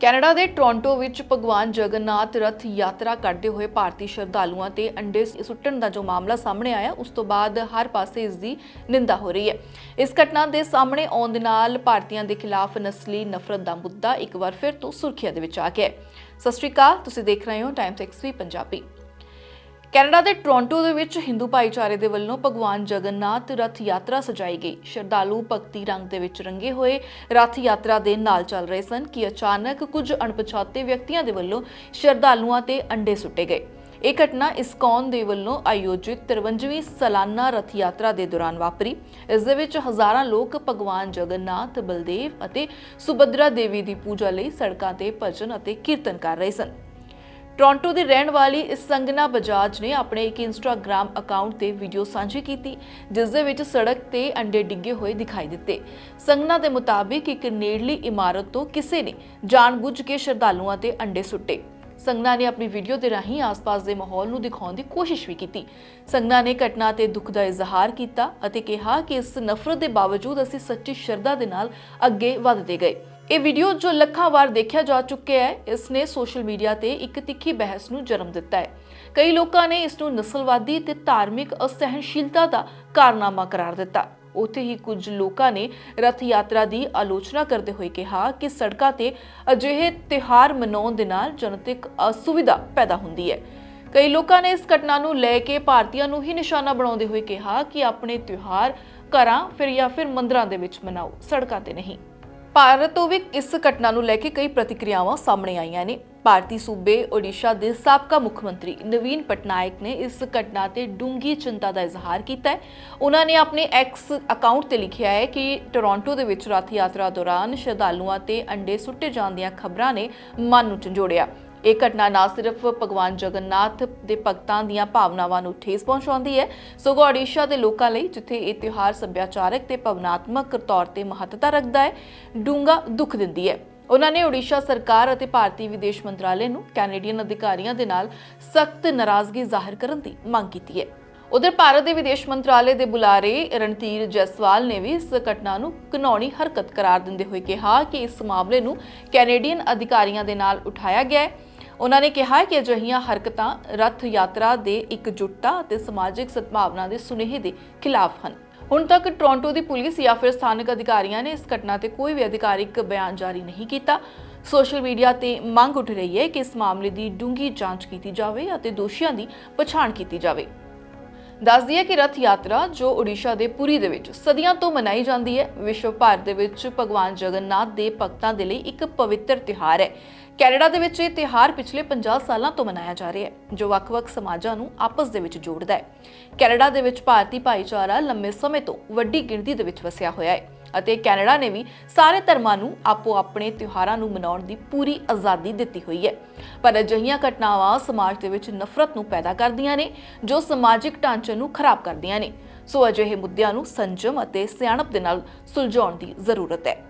Canada ਦੇ Toronto ਵਿੱਚ ਭਗਵਾਨ ਜਗਨਨਾਥ ਰਥ ਯਾਤਰਾ ਕਰਦੇ ਹੋਏ ਭਾਰਤੀ ਸ਼ਰਧਾਲੂਆਂ ਤੇ ਅੰਡੇ ਸੁੱਟਣ ਦਾ ਜੋ ਮਾਮਲਾ ਸਾਹਮਣੇ ਆਇਆ, ਉਸ ਤੋਂ ਬਾਅਦ ਹਰ ਪਾਸੇ ਇਸ ਦੀ ਨਿੰਦਾ ਹੋ ਰਹੀ ਹੈ। ਇਸ ਘਟਨਾ ਦੇ ਸਾਹਮਣੇ ਆਉਣ ਦੇ ਨਾਲ ਭਾਰਤੀਆਂ ਦੇ ਖਿਲਾਫ ਨਸਲੀ ਨਫ਼ਰਤ ਦਾ ਮੁੱਦਾ ਇੱਕ ਵਾਰ ਫਿਰ ਤੋਂ ਸੁਰਖੀਆਂ ਦੇ ਵਿੱਚ ਆ ਗਿਆ ਸਤਿ ਸ਼੍ਰੀ ਅਕਾਲ, ਤੁਸੀਂ ਦੇਖ ਰਹੇ ਹੋ ਟਾਈਮਸ ਐਕਸਵੀ ਪੰਜਾਬੀ। ਕੈਨੇਡਾ ਦੇ ਟੋਰਾਂਟੋ ਦੇ ਵਿੱਚ ਹਿੰਦੂ ਭਾਈਚਾਰੇ ਦੇ ਵੱਲੋਂ ਭਗਵਾਨ ਜਗਨਨਾਥ ਰਥ ਯਾਤਰਾ ਸਜਾਈ ਗਈ। ਸ਼ਰਧਾਲੂ ਭਗਤੀ ਰੰਗ ਦੇ ਵਿੱਚ ਰੰਗੇ ਹੋਏ ਰਥ ਯਾਤਰਾ ਦੇ ਨਾਲ ਚੱਲ ਰਹੇ ਸਨ ਕਿ ਅਚਾਨਕ ਕੁਝ ਅਣਪਛਾਤੇ ਵਿਅਕਤੀਆਂ ਦੇ ਵੱਲੋਂ ਸ਼ਰਧਾਲੂਆਂ ਤੇ ਅੰਡੇ ਸੁੱਟੇ ਗਏ। ਇਹ ਘਟਨਾ ਇਸਕੌਨ ਦੇ ਵੱਲੋਂ ਆਯੋਜਿਤ 53ਵੀਂ ਸਾਲਾਨਾ ਰਥ ਯਾਤਰਾ ਦੇ ਦੌਰਾਨ ਵਾਪਰੀ। ਇਸ ਦੇ ਵਿੱਚ ਹਜ਼ਾਰਾਂ ਲੋਕ ਭਗਵਾਨ ਜਗਨਨਾਥ, ਬਲਦੇਵ ਅਤੇ ਸੁਭਦਰਾ ਦੇਵੀ ਦੀ ਪੂਜਾ ਲਈ ਸੜਕਾਂ ਤੇ ਭਜਨ ਅਤੇ ਕੀਰਤਨ ਕਰ ਰਹੇ ਸਨ। ਟੋਰਾਂਟੋ ਦੀ ਰਹਿਣ ਵਾਲੀ ਇਸ ਸੰਗਨਾ ਬਜਾਜ ਨੇ ਆਪਣੇ ਇੱਕ ਇੰਸਟਾਗ੍ਰam ਅਕਾਊਂਟ ਤੇ ਵੀਡੀਓ ਸਾਂਝੀ ਕੀਤੀ, ਜਿਸ ਦੇ ਵਿੱਚ ਸੜਕ ਤੇ ਅੰਡੇ ਡਿੱਗੇ ਹੋਏ ਦਿਖਾਈ ਦਿੱਤੇ। ਸੰਗਨਾ ਦੇ ਮੁਤਾਬਿਕ ਇੱਕ ਨੇੜਲੀ ਇਮਾਰਤ ਤੋਂ ਕਿਸੇ ਨੇ ਜਾਣਬੁੱਝ ਕੇ ਸ਼ਰਧਾਲੂਆਂ ਤੇ ਅੰਡੇ ਸੁੱਟੇ। ਸੰਗਨਾ ਨੇ ਆਪਣੀ ਵੀਡੀਓ ਦੇ ਰਾਹੀਂ ਆਸ-ਪਾਸ ਦੇ ਮਾਹੌਲ ਨੂੰ ਦਿਖਾਉਣ ਦੀ ਕੋਸ਼ਿਸ਼ ਵੀ ਕੀਤੀ। ਸੰਗਨਾ ਨੇ ਘਟਨਾ ਤੇ ਦੁੱਖ ਦਾ ਇਜ਼ਹਾਰ ਕੀਤਾ ਅਤੇ ਕਿਹਾ ਕਿ ਇਸ ਨਫ਼ਰਤ ਦੇ ਬਾਵਜੂਦ ਅਸੀਂ ਸੱਚੀ ਸ਼ਰਧਾ ਦੇ ਨਾਲ ਅੱਗੇ ਵਧਦੇ ਗਏ। ਇਹ ਵੀਡੀਓ ਜੋ ਲੱਖਾਂ ਵਾਰ ਦੇਖਿਆ ਜਾ ਚੁੱਕਿਆ ਹੈ ਇਸ ਨੇ ਸੋਸ਼ਲ ਮੀਡੀਆ ਤੇ ਇੱਕ ਤਿੱਖੀ ਬਹਿਸ ਨੂੰ ਜਨਮ ਦਿੱਤਾ ਹੈ। ਕਈ ਲੋਕਾਂ ਨੇ ਇਸ ਨੂੰ ਨਸਲਵਾਦੀ ਤੇ ਧਾਰਮਿਕ ਅਸਹਿਣਸ਼ੀਲਤਾ ਦਾ ਕਾਰਨਾਮਾ ਕਰਾਰ ਦਿੱਤਾ। ਉੱਥੇ ਹੀ ਕੁਝ ਲੋਕਾਂ ਨੇ ਰਥ ਯਾਤਰਾ ਦੀ ਆਲੋਚਨਾ ਕਰਦੇ ਹੋਏ ਕਿਹਾ ਕਿ ਸੜਕਾਂ ਤੇ ਅਜਿਹੇ ਤਿਹਾਰ ਮਨਾਉਣ ਦੇ ਨਾਲ ਜਨਤਕ ਅਸੁਵਿਧਾ ਪੈਦਾ ਹੁੰਦੀ ਹੈ। ਕਈ ਲੋਕਾਂ ਨੇ ਇਸ ਘਟਨਾ ਨੂੰ ਲੈ ਕੇ ਭਾਰਤੀਆਂ ਨੂੰ ਹੀ ਨਿਸ਼ਾਨਾ ਬਣਾਉਂਦੇ ਹੋਏ ਕਿਹਾ ਕਿ ਆਪਣੇ ਤਿਉਹਾਰ ਘਰਾਂ ਫਿਰ ਜਾਂ ਫਿਰ ਮੰਦਰਾਂ ਦੇ ਵਿੱਚ ਮਨਾਓ, ਸੜਕਾਂ ਤੇ ਨਹੀਂ। ਭਾਰਤ ਤੋਂ ਵੀ ਇਸ ਘਟਨਾ ਨੂੰ ਲੈ ਕੇ ਕਈ ਪ੍ਰਤੀਕਿਰਿਆਵਾਂ ਸਾਹਮਣੇ ਆਈਆਂ ਨੇ। ਭਾਰਤੀ ਸੂਬੇ ਓਡੀਸ਼ਾ ਦੇ ਸਾਬਕਾ ਮੁੱਖ ਮੰਤਰੀ ਨਵੀਨ ਪਟਨਾਇਕ ਨੇ ਇਸ ਘਟਨਾ ਤੇ ਡੂੰਗੀ ਚਿੰਤਾ ਦਾ ਇਜ਼ਹਾਰ ਕੀਤਾ ਹੈ। ਉਹਨਾਂ ਨੇ ਆਪਣੇ ਐਕਸ ਅਕਾਊਂਟ ਤੇ ਲਿਖਿਆ ਹੈ ਕਿ ਟੋਰਾਂਟੋ ਦੇ ਵਿੱਚ ਰਥ ਯਾਤਰਾ ਦੌਰਾਨ ਸ਼ਰਧਾਲੂਆਂ ਤੇ ਅੰਡੇ ਸੁੱਟੇ ਜਾਣ ਦੀਆਂ ਖਬਰਾਂ ਨੇ ਮਨ ਨੂੰ ਝੰਜੋੜਿਆ। ਇਹ ਘਟਨਾ ਨਾ ਸਿਰਫ ਭਗਵਾਨ ਜਗਨਨਾਥ ਦੇ ਭਗਤਾਂ ਦੀਆਂ ਭਾਵਨਾਵਾਂ ਨੂੰ ਠੇਸ ਪਹੁੰਚਾਉਂਦੀ ਹੈ, ਸਗੋਂ ਓਡੀਸ਼ਾ ਦੇ ਲੋਕਾਂ ਲਈ ਜਿੱਥੇ ਇਹ ਤਿਉਹਾਰ ਸੱਭਿਆਚਾਰਕ ਤੇ ਭਾਵਨਾਤਮਕ ਤੌਰ ਤੇ ਮਹੱਤਤਾ ਰੱਖਦਾ ਹੈ ਡੂੰਗਾ ਦੁੱਖ ਦਿੰਦੀ ਹੈ। ਉਹਨਾਂ ਨੇ ਓਡੀਸ਼ਾ ਸਰਕਾਰ ਅਤੇ ਭਾਰਤੀ ਵਿਦੇਸ਼ ਮੰਤਰਾਲੇ ਨੂੰ ਕੈਨੇਡੀਅਨ ਅਧਿਕਾਰੀਆਂ ਦੇ ਨਾਲ ਸਖਤ ਨਾਰਾਜ਼ਗੀ ਜ਼ਾਹਿਰ ਕਰਨ ਦੀ ਮੰਗ ਕੀਤੀ ਹੈ। ਉਧਰ ਭਾਰਤ ਦੇ ਵਿਦੇਸ਼ ਮੰਤਰਾਲੇ ਦੇ ਬੁਲਾਰੇ ਰਣਧੀਰ ਜੈਸਵਾਲ ਨੇ ਵੀ ਇਸ ਘਟਨਾ ਨੂੰ ਘਿਨੌਣੀ ਹਰਕਤ ਕਰਾਰ ਦਿੰਦੇ ਹੋਏ ਕਿਹਾ ਕਿ ਇਸ ਮਾਮਲੇ ਨੂੰ ਕੈਨੇਡੀਅਨ ਅਧਿਕਾਰੀਆਂ ਦੇ ਨਾਲ ਉਠਾਇਆ ਗਿਆ ਹੈ। ਉਹਨਾਂ ਨੇ ਕਿਹਾ ਕਿ ਅਜਿਹੀਆਂ ਹਰਕਤਾਂ ਰੱਥ ਯਾਤਰਾ ਦੇ ਇਕਜੁੱਟਤਾ ਅਤੇ ਸਮਾਜਿਕ ਸਦਭਾਵਨਾ ਦੇ ਸੁਨੇਹੇ ਦੇ ਖਿਲਾਫ ਹਨ। ਹੁਣ ਤੱਕ ਟੋਰਾਂਟੋ ਦੀ ਪੁਲਿਸ ਜਾਂ ਫਿਰ ਸਥਾਨਕ ਅਧਿਕਾਰੀਆਂ ਨੇ ਇਸ ਘਟਨਾ ਤੇ ਕੋਈ ਵੀ ਅਧਿਕਾਰਿਕ ਬਿਆਨ ਜਾਰੀ ਨਹੀਂ ਕੀਤਾ। ਸੋਸ਼ਲ ਮੀਡੀਆ ਤੇ ਮੰਗ ਉੱਠ ਰਹੀ ਹੈ ਕਿ ਇਸ ਮਾਮਲੇ ਦੀ ਡੂੰਘੀ ਜਾਂਚ ਕੀਤੀ ਜਾਵੇ ਅਤੇ ਦੋਸ਼ੀਆਂ ਦੀ ਪਛਾਣ ਕੀਤੀ ਜਾਵੇ। ਦੱਸ ਦਈਏ ਕਿ ਰਥ ਯਾਤਰਾ ਜੋ ਓਡੀਸ਼ਾ ਦੇ ਪੁਰੀ ਦੇ ਵਿੱਚ ਸਦੀਆਂ ਤੋਂ ਮਨਾਈ ਜਾਂਦੀ ਹੈ, ਵਿਸ਼ਵ ਭਰ ਦੇ ਵਿੱਚ ਭਗਵਾਨ ਜਗਨਨਾਥ ਦੇ ਭਗਤਾਂ ਦੇ ਲਈ ਇੱਕ ਪਵਿੱਤਰ ਤਿਉਹਾਰ ਹੈ। ਕੈਨੇਡਾ ਦੇ ਵਿੱਚ ਇਹ ਤਿਉਹਾਰ ਪਿਛਲੇ 50 ਸਾਲਾਂ ਤੋਂ ਮਨਾਇਆ ਜਾ ਰਿਹਾ ਹੈ, ਜੋ ਵੱਖ-ਵੱਖ ਸਮਾਜਾਂ ਨੂੰ ਆਪਸ ਦੇ ਵਿੱਚ ਜੋੜਦਾ ਹੈ। ਕੈਨੇਡਾ ਦੇ ਵਿੱਚ ਭਾਰਤੀ ਭਾਈਚਾਰਾ ਲੰਮੇ ਸਮੇਂ ਤੋਂ ਵੱਡੀ ਗਿਣਤੀ ਦੇ ਵਿੱਚ ਵਸਿਆ ਹੋਇਆ ਹੈ। ਅਤੇ ਕੈਨੇਡਾ ਨੇ ਵੀ ਸਾਰੇ ਧਰਮਾਂ ਨੂੰ ਆਪੋ ਆਪਣੇ ਤਿਉਹਾਰਾਂ ਨੂੰ ਮਨਾਉਣ ਦੀ ਪੂਰੀ ਆਜ਼ਾਦੀ ਦਿੱਤੀ ਹੋਈ ਹੈ। ਪਰ ਅਜਿਹੀਆਂ ਘਟਨਾਵਾਂ ਸਮਾਜ ਦੇ ਵਿੱਚ ਨਫ਼ਰਤ ਨੂੰ ਪੈਦਾ ਕਰਦੀਆਂ ਨੇ, ਜੋ ਸਮਾਜਿਕ ਢਾਂਚੇ ਨੂੰ ਖਰਾਬ ਕਰਦੀਆਂ ਨੇ। ਸੋ ਅਜਿਹੇ ਮੁੱਦਿਆਂ ਨੂੰ ਸੰਜਮ ਅਤੇ ਸਿਆਣਪ ਦੇ ਨਾਲ ਸੁਲਝਾਉਣ ਦੀ ਜ਼ਰੂਰਤ ਹੈ।